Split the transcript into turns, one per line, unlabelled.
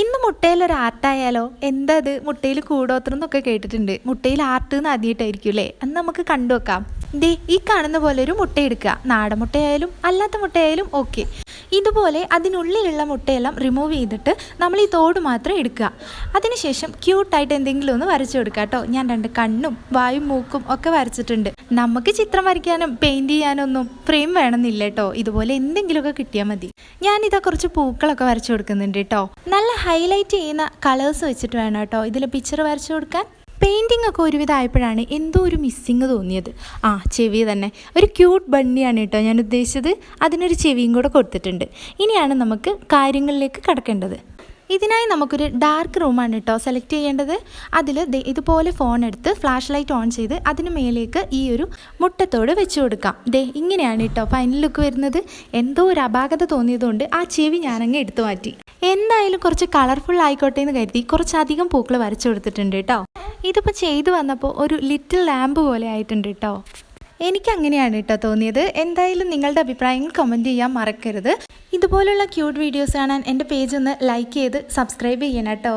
ഇന്ന് മുട്ടയിൽ ഒരു ആർട്ടായാലോ? എന്താ അത് മുട്ടയിൽ കൂടോത്രം എന്നൊക്കെ കേട്ടിട്ടുണ്ട്. മുട്ടയിൽ ആർട്ട് എന്ന് ആദ്യമായിട്ടായിരിക്കും അല്ലേ അന്ന് നമുക്ക് കണ്ടു വെക്കാം ദേ ഈ കാണുന്ന പോലെ ഒരു മുട്ട എടുക്കുക. നാടൻ മുട്ടയായാലും അല്ലാത്ത മുട്ടയായാലും ഓക്കെ. ഇതുപോലെ അതിനുള്ളിലുള്ള മുട്ടയെല്ലാം റിമൂവ് ചെയ്തിട്ട് നമ്മൾ ഈ തോട് മാത്രം എടുക്കുക. അതിനുശേഷം ക്യൂട്ടായിട്ട് എന്തെങ്കിലും ഒന്ന് വരച്ചു കൊടുക്കുക കേട്ടോ. ഞാൻ രണ്ട് കണ്ണും വായും മൂക്കും ഒക്കെ വരച്ചിട്ടുണ്ട്. നമുക്ക് ചിത്രം വരയ്ക്കാനും പെയിന്റ് ചെയ്യാനൊന്നും ഫ്രെയിം വേണമെന്നില്ല കേട്ടോ. ഇതുപോലെ എന്തെങ്കിലുമൊക്കെ കിട്ടിയാൽ മതി. ഞാനിതാ കുറച്ച് പൂക്കളൊക്കെ വരച്ചു കൊടുക്കുന്നുണ്ട് കേട്ടോ. നല്ല ഹൈലൈറ്റ് ചെയ്യുന്ന കളേഴ്സ് വെച്ചിട്ട് വേണം കേട്ടോ. ഇതിൽ പിക്ചർ വരച്ചു കൊടുക്കാൻ. പെയിന്റിംഗ് ഒക്കെ ഒരുവിധം ആയപ്പോഴാണ് എന്തോ ഒരു മിസ്സിങ് തോന്നിയത്. ആ ചെവി തന്നെ. ഒരു ക്യൂട്ട് ബണ്ണിയാണ് കേട്ടോ ഞാൻ ഉദ്ദേശിച്ചത്. അതിനൊരു ചെവിയും കൂടെ കൊടുത്തിട്ടുണ്ട്. ഇനിയാണ് നമുക്ക് കാര്യങ്ങളിലേക്ക് കടക്കേണ്ടത്. ഇതിനായി നമുക്കൊരു ഡാർക്ക് റൂമാണ് കേട്ടോ സെലക്ട് ചെയ്യേണ്ടത്. അതിൽ ഇതുപോലെ ഫോൺ എടുത്ത് ഫ്ലാഷ് ലൈറ്റ് ഓൺ ചെയ്ത് അതിന് മേലേക്ക് ഈ ഒരു മുട്ടത്തോട് വെച്ച് കൊടുക്കാം. ദേ ഇങ്ങനെയാണ് കേട്ടോ ഫൈനൽ ലുക്ക് വരുന്നത്. എന്തോ ഒരു അപാകത തോന്നിയതുകൊണ്ട് ആ ചെവി ഞാനങ്ങ് എടുത്തു മാറ്റി. എന്തായാലും കുറച്ച് കളർഫുൾ ആയിക്കോട്ടെ എന്ന് കരുതി കുറച്ചധികം പൂക്കൾ വരച്ചു കൊടുത്തിട്ടുണ്ട് കേട്ടോ. ഇതിപ്പോൾ ചെയ്തു വന്നപ്പോൾ ഒരു ലിറ്റിൽ ലാമ്പ് പോലെ ആയിട്ടുണ്ട് കേട്ടോ എനിക്ക് അങ്ങനെയാണ് കേട്ടോ തോന്നിയത്. എന്തായാലും നിങ്ങളുടെ അഭിപ്രായങ്ങൾ കമന്റ് ചെയ്യാൻ മറക്കരുത്. ഇതുപോലുള്ള ക്യൂട്ട് വീഡിയോസ് കാണാൻ എന്റെ പേജ് ഒന്ന് ലൈക്ക് ചെയ്ത് സബ്സ്ക്രൈബ് ചെയ്യണം കേട്ടോ